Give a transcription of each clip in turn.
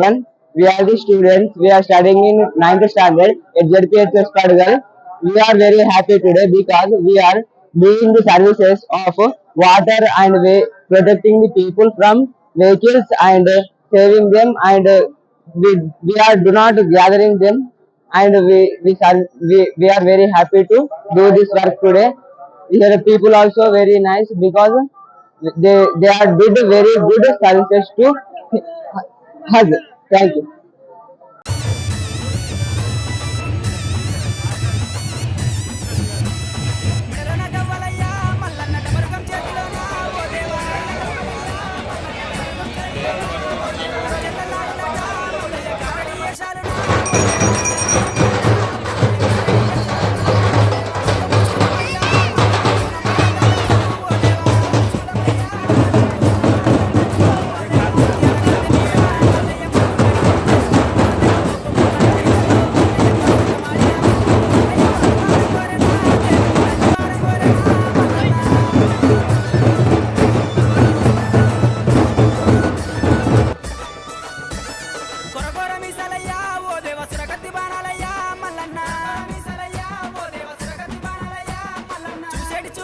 everyone. We are the students. We are studying in 9th standard at ZPHS Padagal. We are very happy today because we are doing the services of water and we protecting the people from vehicles and saving them and we, we are do not gathering them and we we, are we we are very happy to do this work today. Here people also very nice because they they are did very good services to has it.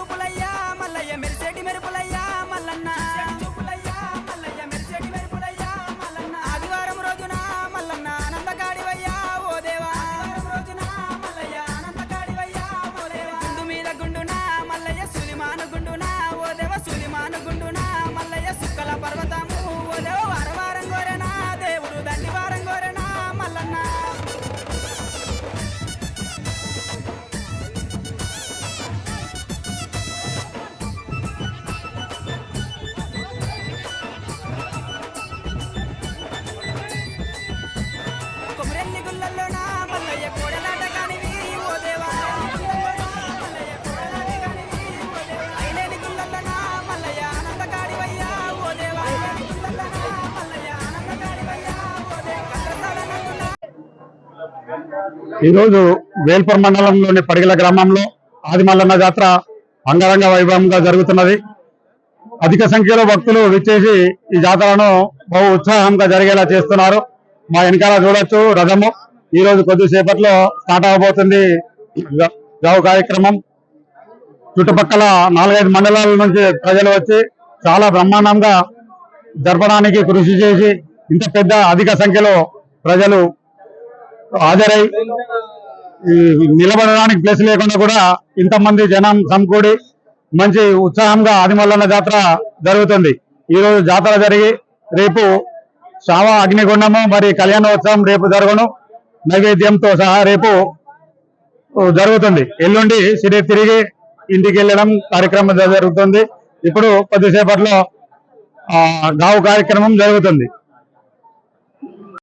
过来呀 ఈరోజు వేల్పూర్ మండలంలోని పడిగల గ్రామంలో ఆదిమల్లన్న జాతర అంగరంగ వైభవంగా జరుగుతున్నది. అధిక సంఖ్యలో భక్తులు విచ్చేసి ఈ జాతరను బహు ఉత్సాహంగా జరిగేలా చేస్తున్నారు. మా వెనకాల చూడొచ్చు రథము. ఈ రోజు కొద్దిసేపట్లో స్టార్ట్ అవబోతుంది గ- కార్యక్రమం. చుట్టుపక్కల నాలుగైదు మండలాల నుంచి ప్రజలు వచ్చి చాలా బ్రహ్మాండంగా జరపడానికి కృషి చేసి ఇంత పెద్ద అధిక సంఖ్యలో ప్రజలు హాజరై ఈ నిలబడడానికి ప్లేస్ లేకుండా కూడా ఇంతమంది జనం సమకూడి మంచి ఉత్సాహంగా ఆదిమల్లన్న జాతర జరుగుతుంది. ఈరోజు జాతర జరిగి రేపు శావ అగ్నిగుండము మరి కళ్యాణోత్సవం రేపు జరగను. నైవేద్యంతో సహా రేపు జరుగుతుంది. ఎల్లుండి సిరి తిరిగి ఇంటికి వెళ్ళడం కార్యక్రమం జరుగుతుంది. ఇప్పుడు కొద్దిసేపట్లో గావు కార్యక్రమం జరుగుతుంది.